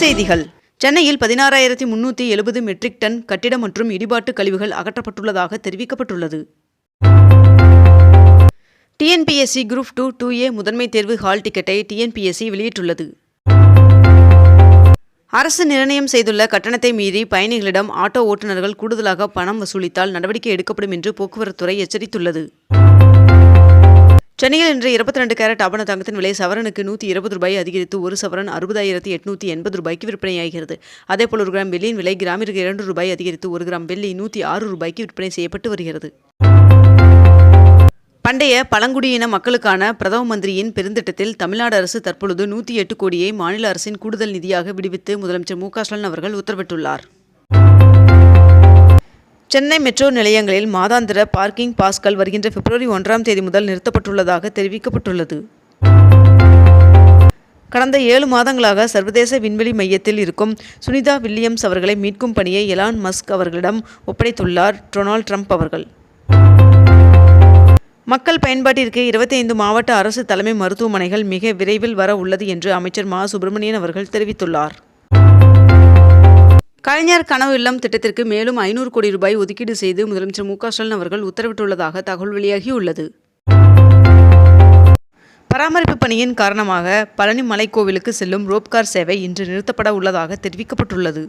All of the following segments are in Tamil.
செய்திகள். சென்னையில் பதினாறாயிரத்தி முன்னூற்றி எழுபது மெட்ரிக் டன் கட்டிடம் மற்றும் இடிபாட்டு கழிவுகள் அகற்றப்பட்டுள்ளதாக தெரிவிக்கப்பட்டுள்ளது. TNPSC group two two A முதன்மை தேர்வு ஹால் டிக்கெட்டை டிஎன்பிஎஸ்சி வெளியிட்டுள்ளது. அரசு நிர்ணயம் செய்துள்ள கட்டணத்தை மீறி பயணிகளிடம் ஆட்டோ ஓட்டுநர்கள் கூடுதலாக பணம் வசூலித்தால் நடவடிக்கை எடுக்கப்படும் என்று போக்குவரத்துறை எச்சரித்துள்ளது. சென்னையில் இன்று இருபத்தி ரெண்டு கேரட் ஆபண தங்கத்தின் விலை சவரனுக்கு நூற்றி இருபது ரூபாய் அதிகரித்து ஒரு சவரன் அறுபதாயிரத்தி எட்நூற்றி எண்பது ரூபாய்க்கு விற்பனையாகிறது. அதேபோல் ஒரு கிராம் வெள்ளியின் விலை கிராமிற்கு இரண்டு ரூபாய் அதிகரித்து ஒரு கிராம் வெள்ளி நூற்றி ஆறு ரூபாய்க்கு விற்பனை செய்யப்பட்டு வருகிறது. பண்டைய பழங்குடியின மக்களுக்கான பிரதம மந்திரியின் பெருந்திட்டத்தில் தமிழ்நாடு அரசு தற்பொழுது நூற்றி எட்டு கோடியை மாநில அரசின் கூடுதல் நிதியாக விடுவித்து முதலமைச்சர் மு க ஸ்டாலின் அவர்கள் உத்தரவிட்டுள்ளார். சென்னை மெட்ரோ நிலையங்களில் மாதாந்திர பார்க்கிங் பாஸ்கள் வருகின்ற பிப்ரவரி ஒன்றாம் தேதி முதல் நிறுத்தப்பட்டுள்ளதாக தெரிவிக்கப்பட்டுள்ளது. கடந்த ஏழு மாதங்களாக சர்வதேச விண்வெளி மையத்தில் இருக்கும் சுனிதா வில்லியம்ஸ் அவர்களை மீட்கும் பணியை எலான் மஸ்க் அவர்களிடம் ஒப்படைத்துள்ளார் டொனால்ட் ட்ரம்ப் அவர்கள். மக்கள் பயன்பாட்டிற்கு இருபத்தி ஐந்து மாவட்ட அரசு தலைமை மருத்துவமனைகள் மிக விரைவில் வர உள்ளது என்று அமைச்சர் மா. சுப்பிரமணியன் அவர்கள் தெரிவித்துள்ளார். கலைஞர் கனவு இல்லம் திட்டத்திற்கு மேலும் ஐநூறு கோடி ரூபாய் ஒதுக்கீடு செய்து முதலமைச்சர் மு க ஸ்டாலின் அவர்கள் உத்தரவிட்டுள்ளதாக தகவல் வெளியாகியுள்ளது. பராமரிப்பு பணியின் காரணமாக பழனி மலைக்கோவிலுக்கு செல்லும் ரோப்கார் சேவை இன்று நிறுத்தப்பட உள்ளதாக தெரிவிக்கப்பட்டுள்ளது.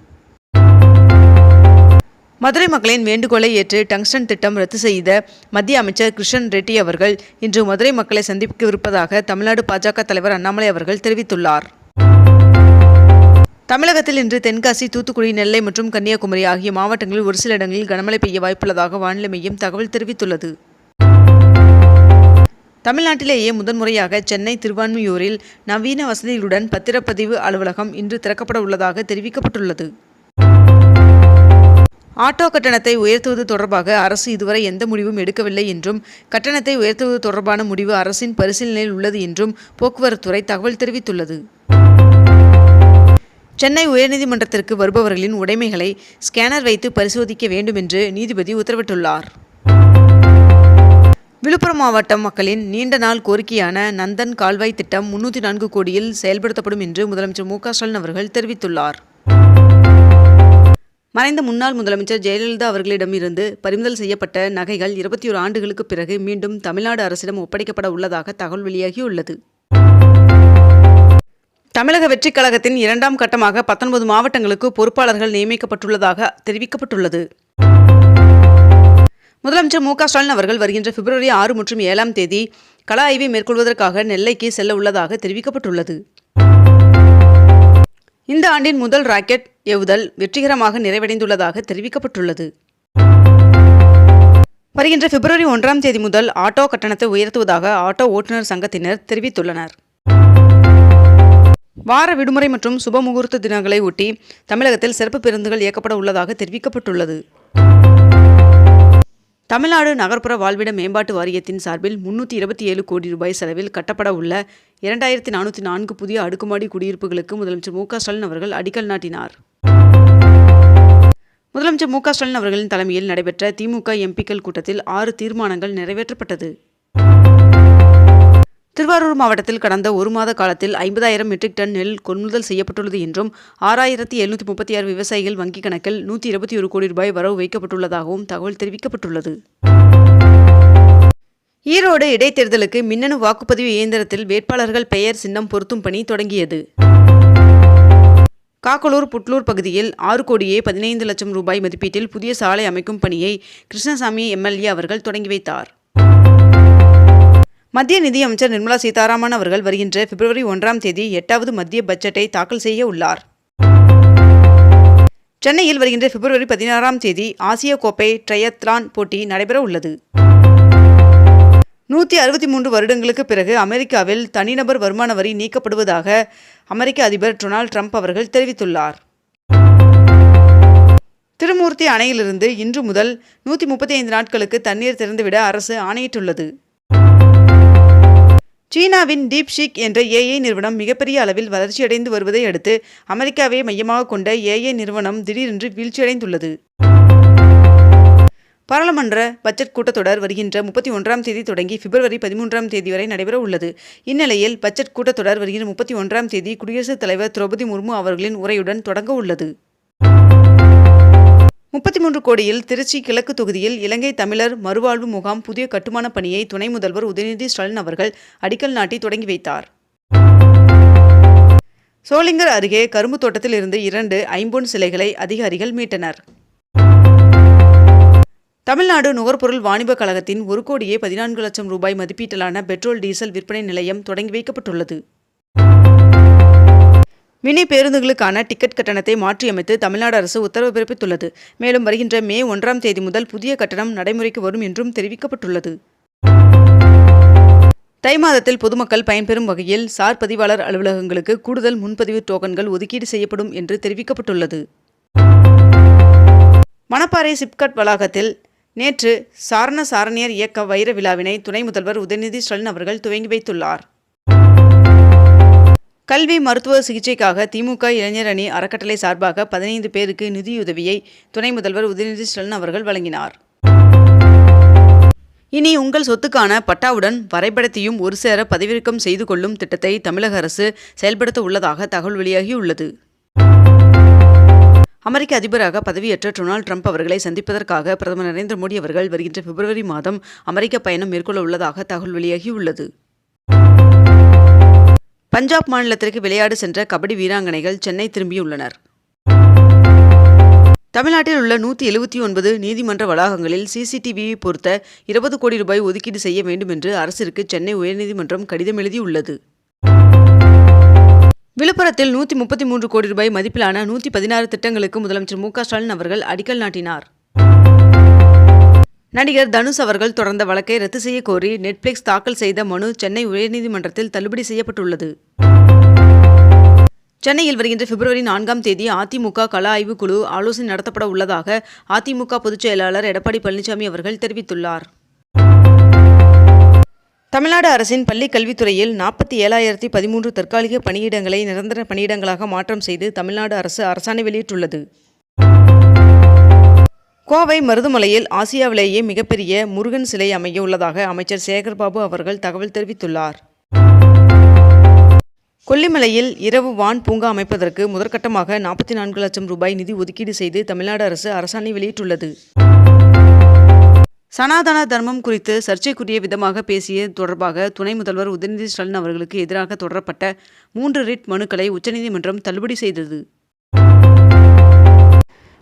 மதுரை மக்களின் வேண்டுகோளை ஏற்று டங்ஸ்டன் திட்டம் ரத்து செய்த மத்திய அமைச்சர் கிருஷ்ணன் ரெட்டி அவர்கள் இன்று மதுரை மக்களை சந்திக்கவிருப்பதாக தமிழ்நாடு பாஜக தலைவர் அண்ணாமலை அவர்கள் தெரிவித்துள்ளார். தமிழகத்தில் இன்று தென்காசி தூத்துக்குடி நெல்லை மற்றும் கன்னியாகுமரி ஆகிய மாவட்டங்களில் ஒரு சில இடங்களில் கனமழை பெய்ய வாய்ப்புள்ளதாக வானிலை மையம் தகவல் தெரிவித்துள்ளது. தமிழ்நாட்டிலேயே முதன்முறையாக சென்னை திருவான்மியூரில் நவீன வசதிகளுடன் பத்திரப்பதிவு அலுவலகம் இன்று திறக்கப்பட உள்ளதாக தெரிவிக்கப்பட்டுள்ளது. ஆட்டோ கட்டணத்தை உயர்த்துவது தொடர்பாக அரசு இதுவரை எந்த முடிவும் எடுக்கவில்லை என்றும் கட்டணத்தை உயர்த்துவது தொடர்பான முடிவு அரசின் பரிசீலனையில் உள்ளது என்றும் போக்குவரத்துறை தகவல் தெரிவித்துள்ளது. சென்னை உயர்நீதிமன்றத்திற்கு வருபவர்களின் உடைமைகளை ஸ்கேனர் வைத்து பரிசோதிக்க வேண்டும் என்று நீதிபதி உத்தரவிட்டுள்ளார். விழுப்புரம் மாவட்டம் மக்களின் நீண்ட நாள் கோரிக்கையான நந்தன் கால்வாய் திட்டம் முன்னூற்றி நான்கு கோடியில் செயல்படுத்தப்படும் என்று முதலமைச்சர் மு ஸ்டாலின் அவர்கள் தெரிவித்துள்ளார். மறைந்த முன்னாள் முதலமைச்சர் ஜெயலலிதா அவர்களிடமிருந்து பறிமுதல் செய்யப்பட்ட நகைகள் இருபத்தி ஒரு ஆண்டுகளுக்கு பிறகு மீண்டும் தமிழ்நாடு அரசிடம் ஒப்படைக்கப்பட உள்ளதாக தகவல் வெளியாகியுள்ளது. தமிழக வெற்றிக் கழகத்தின் இரண்டாம் கட்டமாக பத்தொன்பது மாவட்டங்களுக்கு பொறுப்பாளர்கள் நியமிக்கப்பட்டுள்ளதாக தெரிவிக்கப்பட்டுள்ளது. முதலமைச்சர் மு க ஸ்டாலின் அவர்கள் வருகின்ற பிப்ரவரி ஆறு மற்றும் ஏழாம் தேதி கள ஆய்வை மேற்கொள்வதற்காக நெல்லைக்கு செல்ல உள்ளதாக தெரிவிக்கப்பட்டுள்ளது. இந்த ஆண்டின் முதல் ராக்கெட் ஏவுதல் வெற்றிகரமாக நிறைவடைந்துள்ளதாக தெரிவிக்கப்பட்டுள்ளது. வருகின்ற பிப்ரவரி ஒன்றாம் தேதி முதல் ஆட்டோ கட்டணத்தை உயர்த்துவதாக ஆட்டோ ஓட்டுநர் சங்கத்தினர் தெரிவித்துள்ளனர். வார விடுமுறை மற்றும் சுப முகூர்த்த தினங்களை ஒட்டி தமிழகத்தில் சிறப்பு பேருந்துகள் இயக்கப்பட உள்ளதாக தெரிவிக்கப்பட்டுள்ளது. தமிழ்நாடு நகர்ப்புற வாழ்விட மேம்பாட்டு வாரியத்தின் சார்பில் முன்னூற்றி இருபத்தி ஏழு கோடி ரூபாய் செலவில் கட்டப்பட உள்ள இரண்டாயிரத்தி நானூற்றி நான்கு புதிய அடுக்குமாடி குடியிருப்புகளுக்கு முதலமைச்சர் மு க ஸ்டாலின் அவர்கள் அடிக்கல் நாட்டினார். முதலமைச்சர் மு க ஸ்டாலின் அவர்களின் தலைமையில் நடைபெற்ற திமுக எம்பிக்கள் கூட்டத்தில் ஆறு தீர்மானங்கள் நிறைவேற்றப்பட்டது. திருவாரூர் மாவட்டத்தில் கடந்த ஒரு மாத காலத்தில் ஐம்பதாயிரம் மெட்ரிக் டன் நெல் கொள்முதல் செய்யப்பட்டுள்ளது என்றும் ஆறாயிரத்தி எழுநூற்றி முப்பத்தி ஆறு விவசாயிகள் வங்கிக் கணக்கில் நூற்றி இருபத்தி ஒரு கோடி ரூபாய் வரவு வைக்கப்பட்டுள்ளதாகவும் தகவல் தெரிவிக்கப்பட்டுள்ளது. ஈரோடு இடைத்தேர்தலுக்கு மின்னணு வாக்குப்பதிவு இயந்திரத்தில் வேட்பாளர்கள் பெயர் சின்னம் பொருத்தும் பணி தொடங்கியது. காக்கலூர் புட்லூர் பகுதியில் ஆறு கோடியே பதினைந்து லட்சம் ரூபாய் மதிப்பீட்டில் புதிய சாலை அமைக்கும் பணியை கிருஷ்ணசாமி எம்எல்ஏ அவர்கள் தொடங்கி வைத்தார். மத்திய நிதியமைச்சர் நிர்மலா சீதாராமன் அவர்கள் வருகின்ற பிப்ரவரி ஒன்றாம் தேதி எட்டாவது மத்திய பட்ஜெட்டை தாக்கல் செய்ய உள்ளார். சென்னையில் வருகின்ற பிப்ரவரி பதினாறாம் தேதி ஆசிய கோப்பை ட்ரையத்லான் போட்டி நடைபெற உள்ளது. நூற்றி அறுபத்தி மூன்று வருடங்களுக்கு பிறகு அமெரிக்காவில் தனிநபர் வருமான வரி நீக்கப்படுவதாக அமெரிக்க அதிபர் டொனால்ட் ட்ரம்ப் அவர்கள் தெரிவித்துள்ளார். திருமூர்த்தி அணையிலிருந்து இன்று முதல் நூற்றி முப்பத்தி ஐந்து நாட்களுக்கு தண்ணீர் திறந்துவிட அரசு ஆணையிட்டுள்ளது. சீனாவின் டீப்ஷீக் என்ற ஏஐ நிறுவனம் மிகப்பெரிய அளவில் வளர்ச்சியடைந்து வருவதை அடுத்து அமெரிக்காவை மையமாக கொண்ட ஏஐ நிறுவனம் திடீரென்று வீழ்ச்சியடைந்துள்ளது. பாராளுமன்ற பட்ஜெட் கூட்டத்தொடர் வருகின்ற முப்பத்தி ஒன்றாம் தேதி தொடங்கி பிப்ரவரி பதிமூன்றாம் தேதி வரை நடைபெற உள்ளது. இந்நிலையில் பட்ஜெட் கூட்டத்தொடர் வருகின்ற முப்பத்தி ஒன்றாம் தேதி குடியரசுத் தலைவர் திரௌபதி முர்மு அவர்களின் உரையுடன் தொடங்க உள்ளது. முப்பத்தி மூன்று கோடியில் திருச்சி கிழக்கு தொகுதியில் இலங்கை தமிழர் மறுவாழ்வு முகாம் புதிய கட்டுமான பணியை துணை முதல்வர் உதயநிதி ஸ்டாலின் அவர்கள் அடிக்கல் நாட்டி தொடங்கி வைத்தார். சோளிங்கர் அருகே கரும்பு தோட்டத்தில் இருந்து இரண்டு ஐம்பொன் சிலைகளை அதிகாரிகள் மீட்டனர். தமிழ்நாடு நுகர்பொருள் வாணிப கழகத்தின் ஒரு கோடியே பதினான்கு லட்சம் ரூபாய் மதிப்பீட்டிலான பெட்ரோல் டீசல் விற்பனை நிலையம் தொடங்கி வைக்கப்பட்டுள்ளது. மினி பேருந்துகளுக்கான டிக்கெட் கட்டணத்தை மாற்றியமைத்து தமிழ்நாடு அரசு உத்தரவு பிறப்பித்துள்ளது. மேலும் வருகின்ற மே ஒன்றாம் தேதி முதல் புதிய கட்டணம் நடைமுறைக்கு வரும் என்றும் தெரிவிக்கப்பட்டுள்ளது. தை மாதத்தில் பொதுமக்கள் பயன்பெறும் வகையில் சார் பதிவாளர் அலுவலகங்களுக்கு கூடுதல் முன்பதிவு டோக்கன்கள் ஒதுக்கீடு செய்யப்படும் என்று தெரிவிக்கப்பட்டுள்ளது. மணப்பாறை சிப்கட் வளாகத்தில் நேற்று சாரண சாரணியர் இயக்க வைர விழாவினை துணை முதல்வர் உதயநிதி ஸ்டாலின் அவர்கள் துவங்கி வைத்துள்ளார். கல்வி மருத்துவ சிகிச்சைக்காக திமுக இளைஞர் அணி அறக்கட்டளை சார்பாக பதினைந்து பேருக்கு நிதியுதவியை துணை முதல்வர் உதயநிதி ஸ்டாலின் அவர்கள் வழங்கினார். இனி உங்கள் சொத்துக்கான பட்டாவுடன் வரைபடத்தையும் ஒரு சேர பதிவிறக்கம் செய்து கொள்ளும் திட்டத்தை தமிழக அரசு செயல்படுத்த உள்ளதாக தகவல் வெளியாகியுள்ளது அமெரிக்க அதிபராக பதவியேற்ற டொனால்டு ட்ரம்ப் அவர்களை சந்திப்பதற்காக பிரதமர் நரேந்திர மோடி அவர்கள் வருகின்ற பிப்ரவரி மாதம் அமெரிக்க பயணம் மேற்கொள்ள உள்ளதாக தகவல் வெளியாகியுள்ளது பஞ்சாப் மாநிலத்திற்கு விளையாடு சென்ற கபடி வீராங்கனைகள் சென்னை திரும்பியுள்ளனர். தமிழ்நாட்டில் உள்ள நூற்றி எழுபத்தி ஒன்பது நீதிமன்ற வளாகங்களில் சிசிடிவியை பொருத்த இருபது கோடி ரூபாய் ஒதுக்கீடு செய்ய வேண்டும் என்று அரசிற்கு சென்னை உயர்நீதிமன்றம் கடிதம் எழுதியுள்ளது. விழுப்புரத்தில் நூற்றி முப்பத்தி மூன்று கோடி ரூபாய் மதிப்பிலான நூற்றி பதினாறு திட்டங்களுக்கு முதலமைச்சர் மு ஸ்டாலின் அவர்கள் அடிக்கல் நாட்டினார். நடிகர் தனுஷ் அவர்கள் தொடர்ந்த வழக்கை ரத்து செய்ய கோரி நெட்ஃபிளிக்ஸ் தாக்கல் செய்த மனு சென்னை உயர்நீதிமன்றத்தில் தள்ளுபடி செய்யப்பட்டுள்ளது. சென்னையில் வருகின்ற பிப்ரவரி நான்காம் தேதி அதிமுக கள ஆய்வுக் குழு ஆலோசனை நடத்தப்பட உள்ளதாக அதிமுக பொதுச் செயலாளர் எடப்பாடி பழனிசாமி அவர்கள் தெரிவித்துள்ளார். தமிழ்நாடு அரசின் பள்ளிக் கல்வித்துறையில் நாற்பத்தி ஏழாயிரத்தி பதிமூன்று தற்காலிக பணியிடங்களை நிரந்தர பணியிடங்களாக மாற்றம் செய்து தமிழ்நாடு அரசு அரசாணை வெளியிட்டுள்ளது. கோவை மருதுமலையில் ஆசியாவிலேயே மிகப்பெரிய முருகன் சிலை அமைய உள்ளதாக அமைச்சர் சேகர்பாபு அவர்கள் தகவல் தெரிவித்துள்ளார். கொல்லிமலையில் இரவு வான் பூங்கா அமைப்பதற்கு முதற்கட்டமாக நாற்பத்தி நான்கு லட்சம் ரூபாய் நிதி ஒதுக்கீடு செய்து தமிழ்நாடு அரசு அரசாணை வெளியிட்டுள்ளது. சனாதன தர்மம் குறித்து சர்ச்சைக்குரிய விதமாக பேசிய தொடர்பாக துணை முதல்வர் உதயநிதி ஸ்டாலின் அவர்களுக்கு எதிராக தொடரப்பட்ட மூன்று ரிட் மனுக்களை உச்சநீதிமன்றம் தள்ளுபடி செய்தது.